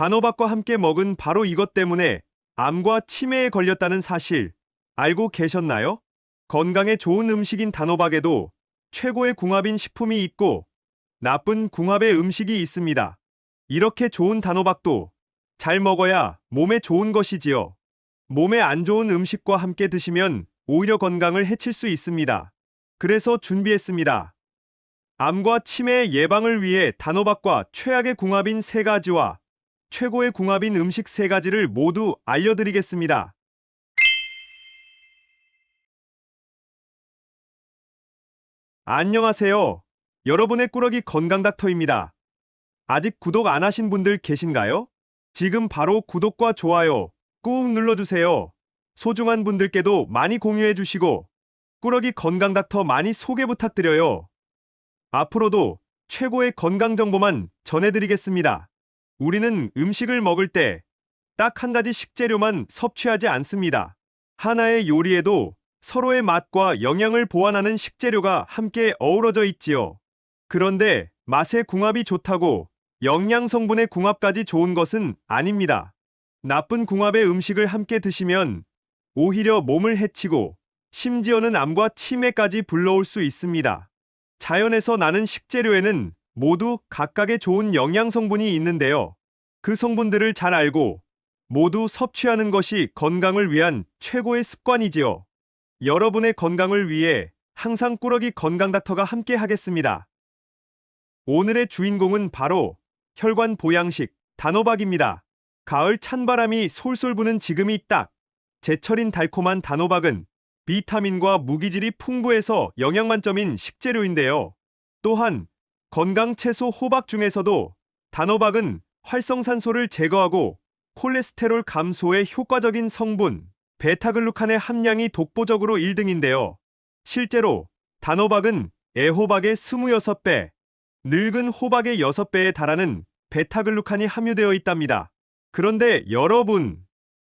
단호박과 함께 먹은 바로 이것 때문에 암과 치매에 걸렸다는 사실 알고 계셨나요? 건강에 좋은 음식인 단호박에도 최고의 궁합인 식품이 있고 나쁜 궁합의 음식이 있습니다. 이렇게 좋은 단호박도 잘 먹어야 몸에 좋은 것이지요. 몸에 안 좋은 음식과 함께 드시면 오히려 건강을 해칠 수 있습니다. 그래서 준비했습니다. 암과 치매 예방을 위해 단호박과 최악의 궁합인 세 가지와 최고의 궁합인 음식 세 가지를 모두 알려드리겠습니다. 안녕하세요. 여러분의 꾸러기 건강 닥터입니다. 아직 구독 안 하신 분들 계신가요? 지금 바로 구독과 좋아요 꾹 눌러주세요. 소중한 분들께도 많이 공유해 주시고 꾸러기 건강 닥터 많이 소개 부탁드려요. 앞으로도 최고의 건강 정보만 전해드리겠습니다. 우리는 음식을 먹을 때 딱 한 가지 식재료만 섭취하지 않습니다. 하나의 요리에도 서로의 맛과 영양을 보완하는 식재료가 함께 어우러져 있지요. 그런데 맛의 궁합이 좋다고 영양 성분의 궁합까지 좋은 것은 아닙니다. 나쁜 궁합의 음식을 함께 드시면 오히려 몸을 해치고 심지어는 암과 치매까지 불러올 수 있습니다. 자연에서 나는 식재료에는 모두 각각의 좋은 영양 성분이 있는데요. 그 성분들을 잘 알고 모두 섭취하는 것이 건강을 위한 최고의 습관이지요. 여러분의 건강을 위해 항상 꾸러기 건강닥터가 함께 하겠습니다. 오늘의 주인공은 바로 혈관 보양식 단호박입니다. 가을 찬바람이 솔솔 부는 지금이 딱 제철인 달콤한 단호박은 비타민과 무기질이 풍부해서 영양 만점인 식재료인데요. 또한 건강 채소 호박 중에서도 단호박은 활성산소를 제거하고 콜레스테롤 감소에 효과적인 성분 베타글루칸의 함량이 독보적으로 1등인데요. 실제로 단호박은 애호박의 26배, 늙은 호박의 6배에 달하는 베타글루칸이 함유되어 있답니다. 그런데 여러분,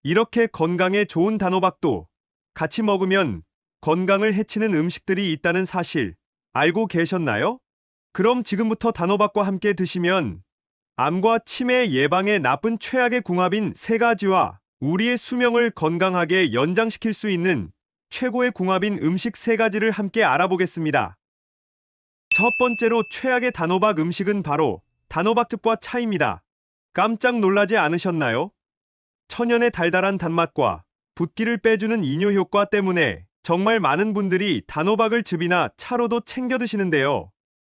이렇게 건강에 좋은 단호박도 같이 먹으면 건강을 해치는 음식들이 있다는 사실 알고 계셨나요? 그럼 지금부터 단호박과 함께 드시면 암과 치매 예방에 나쁜 최악의 궁합인 세 가지와 우리의 수명을 건강하게 연장시킬 수 있는 최고의 궁합인 음식 세 가지를 함께 알아보겠습니다. 첫 번째로 최악의 단호박 음식은 바로 단호박즙과 차입니다. 깜짝 놀라지 않으셨나요? 천연의 달달한 단맛과 붓기를 빼주는 이뇨 효과 때문에 정말 많은 분들이 단호박을 즙이나 차로도 챙겨 드시는데요.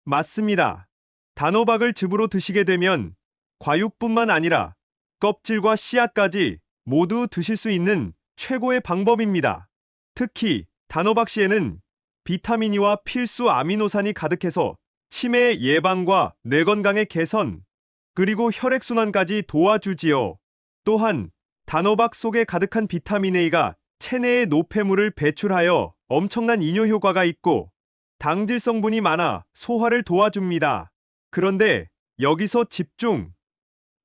맞습니다. 단호박을 즙으로 드시게 되면 과육뿐만 아니라 껍질과 씨앗까지 모두 드실 수 있는 최고의 방법입니다. 특히 단호박 씨에는 비타민이와 필수 아미노산이 가득해서 치매 예방과 뇌 건강의 개선, 그리고 혈액순환까지 도와주지요. 또한 단호박 속에 가득한 비타민 A가 체내의 노폐물을 배출하여 엄청난 이뇨 효과가 있고 당질 성분이 많아 소화를 도와줍니다. 그런데 여기서 집중!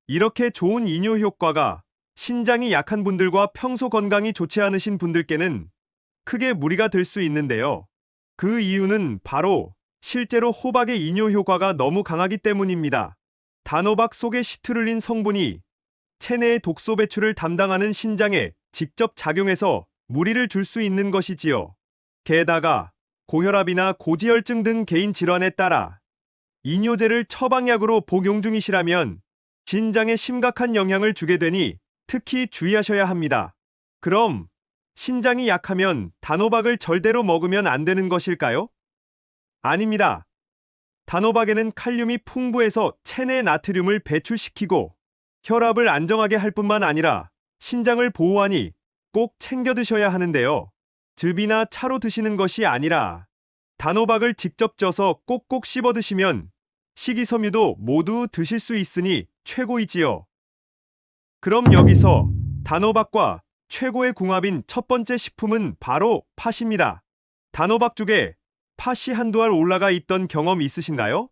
이렇게 좋은 이뇨 효과가 신장이 약한 분들과 평소 건강이 좋지 않으신 분들께는 크게 무리가 될 수 있는데요. 그 이유는 바로 실제로 호박의 이뇨 효과가 너무 강하기 때문입니다. 단호박 속의 시트룰린 성분이 체내의 독소 배출을 담당하는 신장에 직접 작용해서 무리를 줄 수 있는 것이지요. 게다가 고혈압이나 고지혈증 등 개인 질환에 따라 이뇨제를 처방약으로 복용 중이시라면 신장에 심각한 영향을 주게 되니 특히 주의하셔야 합니다. 그럼 신장이 약하면 단호박을 절대로 먹으면 안 되는 것일까요? 아닙니다. 단호박에는 칼륨이 풍부해서 체내 나트륨을 배출시키고 혈압을 안정하게 할 뿐만 아니라 신장을 보호하니 꼭 챙겨 드셔야 하는데요. 즙이나 차로 드시는 것이 아니라 단호박을 직접 쪄서 꼭꼭 씹어 드시면 식이섬유도 모두 드실 수 있으니 최고이지요. 그럼 여기서 단호박과 최고의 궁합인 첫 번째 식품은 바로 팥입니다. 단호박죽에 팥이 한두 알 올라가 있던 경험 있으신가요?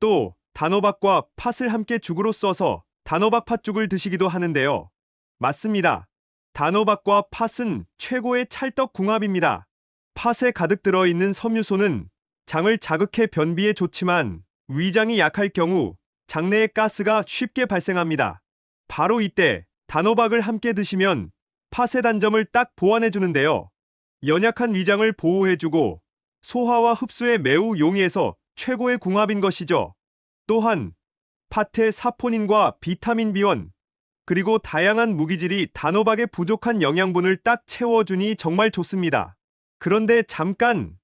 또 단호박과 팥을 함께 죽으로 써서 단호박 팥죽을 드시기도 하는데요. 맞습니다. 단호박과 팥은 최고의 찰떡 궁합입니다. 팥에 가득 들어있는 섬유소는 장을 자극해 변비에 좋지만 위장이 약할 경우 장내에 가스가 쉽게 발생합니다. 바로 이때 단호박을 함께 드시면 팥의 단점을 딱 보완해 주는데요. 연약한 위장을 보호해주고 소화와 흡수에 매우 용이해서 최고의 궁합인 것이죠. 또한 팥의 사포닌과 비타민 B1 그리고 다양한 무기질이 단호박의 부족한 영양분을 딱 채워주니 정말 좋습니다. 그런데 잠깐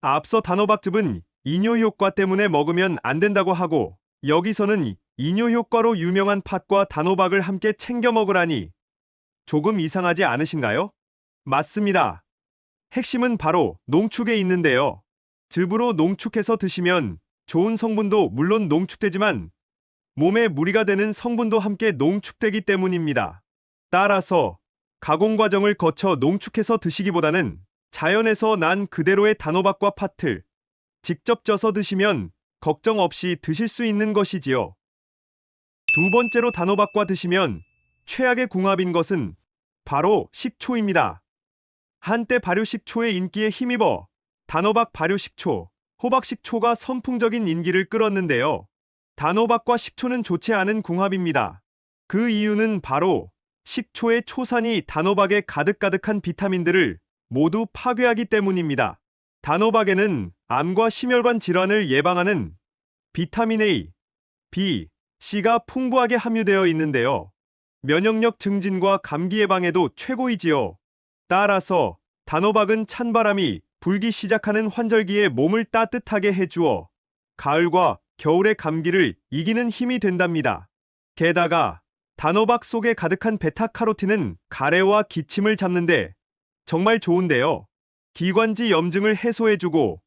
앞서 단호박즙은 이뇨 효과 때문에 먹으면 안 된다고 하고 여기서는 이뇨 효과로 유명한 팥과 단호박을 함께 챙겨 먹으라니 조금 이상하지 않으신가요? 맞습니다. 핵심은 바로 농축에 있는데요. 즙으로 농축해서 드시면 좋은 성분도 물론 농축되지만 몸에 무리가 되는 성분도 함께 농축되기 때문입니다. 따라서 가공 과정을 거쳐 농축해서 드시기보다는 자연에서 난 그대로의 단호박과 팥을 직접 쪄서 드시면 걱정 없이 드실 수 있는 것이지요. 두 번째로 단호박과 드시면 최악의 궁합인 것은 바로 식초입니다. 한때 발효식초의 인기에 힘입어 단호박 발효식초, 호박식초가 선풍적인 인기를 끌었는데요. 단호박과 식초는 좋지 않은 궁합입니다. 그 이유는 바로 식초의 초산이 단호박에 가득가득한 비타민들을 모두 파괴하기 때문입니다. 단호박에는 암과 심혈관 질환을 예방하는 비타민 A, B, C가 풍부하게 함유되어 있는데요. 면역력 증진과 감기 예방에도 최고이지요. 따라서 단호박은 찬바람이 불기 시작하는 환절기에 몸을 따뜻하게 해주어 가을과 겨울의 감기를 이기는 힘이 된답니다. 게다가 단호박 속에 가득한 베타카로틴은 가래와 기침을 잡는데 정말 좋은데요. 기관지 염증을 해소해주고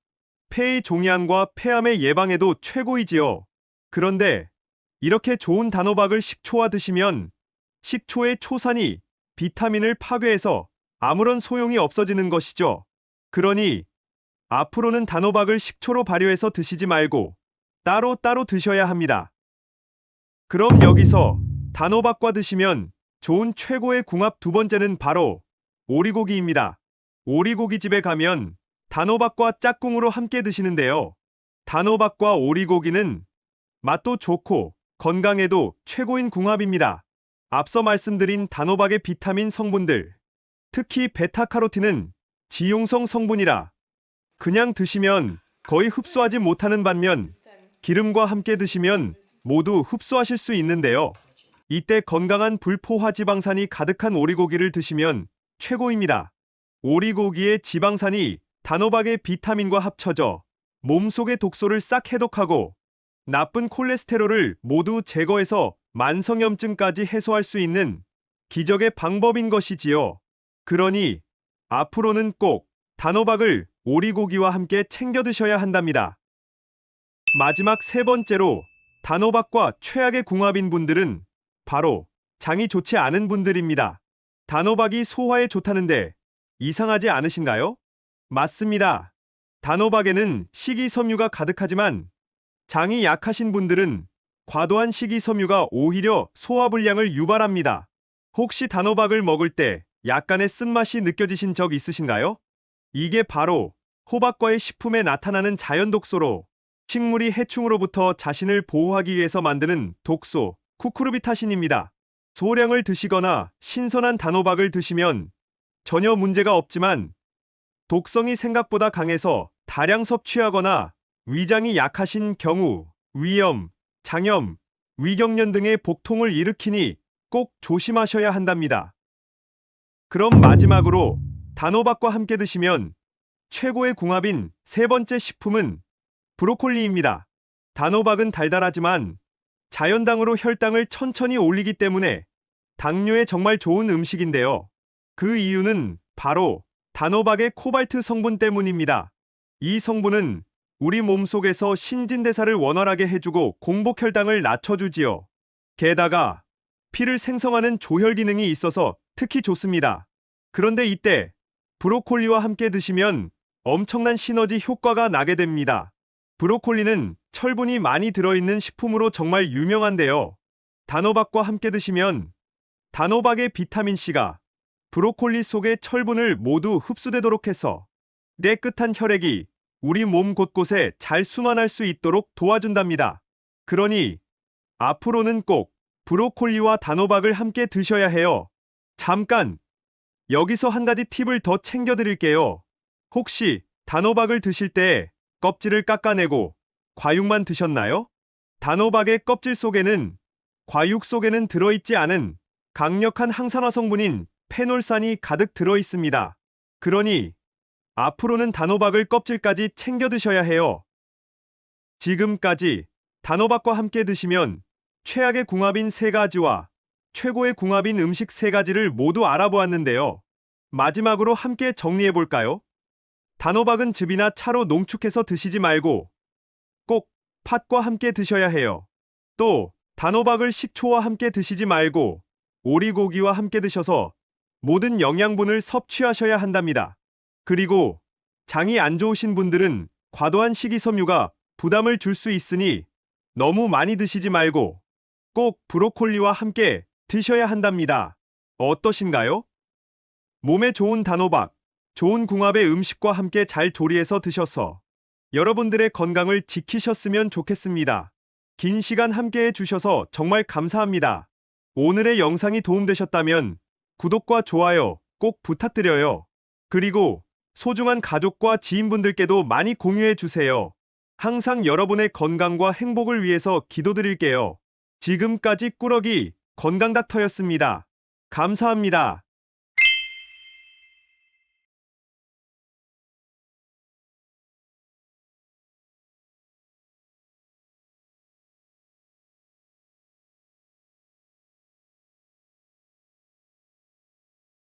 폐의 종양과 폐암의 예방에도 최고이지요. 그런데 이렇게 좋은 단호박을 식초와 드시면 식초의 초산이 비타민을 파괴해서 아무런 소용이 없어지는 것이죠. 그러니 앞으로는 단호박을 식초로 발효해서 드시지 말고 따로 따로 드셔야 합니다. 그럼 여기서 단호박과 드시면 좋은 최고의 궁합 두 번째는 바로 오리고기입니다. 오리고기 집에 가면 단호박과 짝꿍으로 함께 드시는데요. 단호박과 오리고기는 맛도 좋고 건강에도 최고인 궁합입니다. 앞서 말씀드린 단호박의 비타민 성분들, 특히 베타카로틴은 지용성 성분이라 그냥 드시면 거의 흡수하지 못하는 반면 기름과 함께 드시면 모두 흡수하실 수 있는데요. 이때 건강한 불포화 지방산이 가득한 오리고기를 드시면 최고입니다. 오리고기의 지방산이 단호박의 비타민과 합쳐져 몸속의 독소를 싹 해독하고 나쁜 콜레스테롤을 모두 제거해서 만성염증까지 해소할 수 있는 기적의 방법인 것이지요. 그러니 앞으로는 꼭 단호박을 오리고기와 함께 챙겨 드셔야 한답니다. 마지막 세 번째로 단호박과 최악의 궁합인 분들은 바로 장이 좋지 않은 분들입니다. 단호박이 소화에 좋다는데 이상하지 않으신가요? 맞습니다. 단호박에는 식이섬유가 가득하지만 장이 약하신 분들은 과도한 식이섬유가 오히려 소화불량을 유발합니다. 혹시 단호박을 먹을 때 약간의 쓴맛이 느껴지신 적 있으신가요? 이게 바로 호박과의 식품에 나타나는 자연 독소로 식물이 해충으로부터 자신을 보호하기 위해서 만드는 독소, 쿠쿠르비타신입니다. 소량을 드시거나 신선한 단호박을 드시면 전혀 문제가 없지만 독성이 생각보다 강해서 다량 섭취하거나 위장이 약하신 경우 위염, 장염, 위경련 등의 복통을 일으키니 꼭 조심하셔야 한답니다. 그럼 마지막으로 단호박과 함께 드시면 최고의 궁합인 세 번째 식품은 브로콜리입니다. 단호박은 달달하지만 자연당으로 혈당을 천천히 올리기 때문에 당뇨에 정말 좋은 음식인데요. 그 이유는 바로 단호박의 코발트 성분 때문입니다. 이 성분은 우리 몸속에서 신진대사를 원활하게 해주고 공복혈당을 낮춰주지요. 게다가 피를 생성하는 조혈 기능이 있어서 특히 좋습니다. 그런데 이때 브로콜리와 함께 드시면 엄청난 시너지 효과가 나게 됩니다. 브로콜리는 철분이 많이 들어있는 식품으로 정말 유명한데요. 단호박과 함께 드시면 단호박의 비타민C가 브로콜리 속의 철분을 모두 흡수되도록 해서 깨끗한 혈액이 우리 몸 곳곳에 잘 순환할 수 있도록 도와준답니다. 그러니 앞으로는 꼭 브로콜리와 단호박을 함께 드셔야 해요. 잠깐! 여기서 한 가지 팁을 더 챙겨드릴게요. 혹시 단호박을 드실 때 껍질을 깎아내고 과육만 드셨나요? 단호박의 껍질 속에는 과육 속에는 들어있지 않은 강력한 항산화 성분인 페놀산이 가득 들어 있습니다. 그러니 앞으로는 단호박을 껍질까지 챙겨 드셔야 해요. 지금까지 단호박과 함께 드시면 최악의 궁합인 세 가지와 최고의 궁합인 음식 세 가지를 모두 알아보았는데요. 마지막으로 함께 정리해 볼까요? 단호박은 즙이나 차로 농축해서 드시지 말고 꼭 팥과 함께 드셔야 해요. 또 단호박을 식초와 함께 드시지 말고 오리고기와 함께 드셔서 모든 영양분을 섭취하셔야 한답니다. 그리고 장이 안 좋으신 분들은 과도한 식이섬유가 부담을 줄 수 있으니 너무 많이 드시지 말고 꼭 브로콜리와 함께 드셔야 한답니다. 어떠신가요? 몸에 좋은 단호박, 좋은 궁합의 음식과 함께 잘 조리해서 드셔서 여러분들의 건강을 지키셨으면 좋겠습니다. 긴 시간 함께 해 주셔서 정말 감사합니다. 오늘의 영상이 도움되셨다면 구독과 좋아요 꼭 부탁드려요. 그리고 소중한 가족과 지인분들께도 많이 공유해 주세요. 항상 여러분의 건강과 행복을 위해서 기도드릴게요. 지금까지 꾸러기 건강닥터였습니다. 감사합니다.